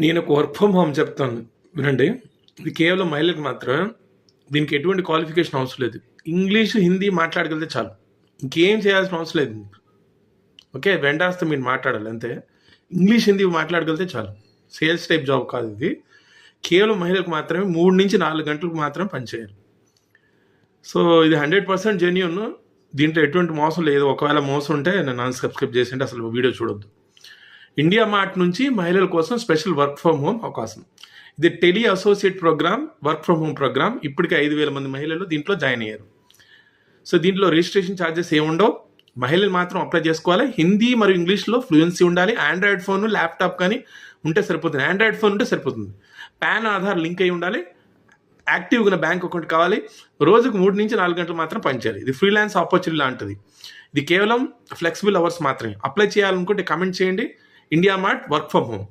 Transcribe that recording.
నేను ఒక work from home చెప్తాను. వినండి. ఇది కేవలం మహిళలకు మాత్రమే. దీనికి ఎటువంటి క్వాలిఫికేషన్ అవసరం లేదు. ఇంగ్లీష్ హిందీ మాట్లాడగలిగితే చాలు. ఇంకేం చేయాల్సిన అవసరం లేదు. ఓకే? వెండాస్తో మీరు మాట్లాడాలి అంతే. ఇంగ్లీష్ హిందీ మాట్లాడగలిగితే చాలు. సేల్స్ టైప్ జాబ్ కాదు ఇది. కేవలం మహిళలకు మాత్రమే మూడు నుంచి నాలుగు గంటలకు మాత్రమే పనిచేయాలి. సో ఇది హండ్రెడ్ పర్సెంట్ జెన్యున్ దీంట్లో ఎటువంటి మోసం లేదు. ఒకవేళ మోసం ఉంటే నేను అన్సబ్స్క్రైబ్ చేసింటే అసలు వీడియో చూడొద్దు. ఇండియా మార్ట్ నుంచి మహిళల కోసం స్పెషల్ వర్క్ ఫ్రమ్ హోమ్ అవకాశం. ఇది tele associate program work from home program. ఇప్పటికే ఐదు వేల మంది మహిళలు దీంట్లో జాయిన్ అయ్యారు. సో దీంట్లో రిజిస్ట్రేషన్ ఛార్జెస్ ఏముండవు? మహిళలు మాత్రం అప్లై చేసుకోవాలి. హిందీ మరియు ఇంగ్లీష్లో ఫ్లూయెన్సీ ఉండాలి. ఆండ్రాయిడ్ ఫోన్ ల్యాప్టాప్ కానీ ఉంటే సరిపోతుంది. ఆండ్రాయిడ్ ఫోన్ ఉంటే సరిపోతుంది. పాన్ ఆధార్ లింక్ అయి ఉండాలి. యాక్టివ్గా బ్యాంక్ అకౌంట్ కావాలి. రోజుకు మూడు నుంచి నాలుగు గంటలు మాత్రం పనిచేయాలి. ఇది ఫ్రీలాన్స్ ఆపర్చునిటీ లాంటిది. ఇది కేవలం ఫ్లెక్సిబుల్ అవర్స్ మాత్రమే. అప్లై చేయాలనుకుంటే కమెంట్ చేయండి. IndiaMART work from home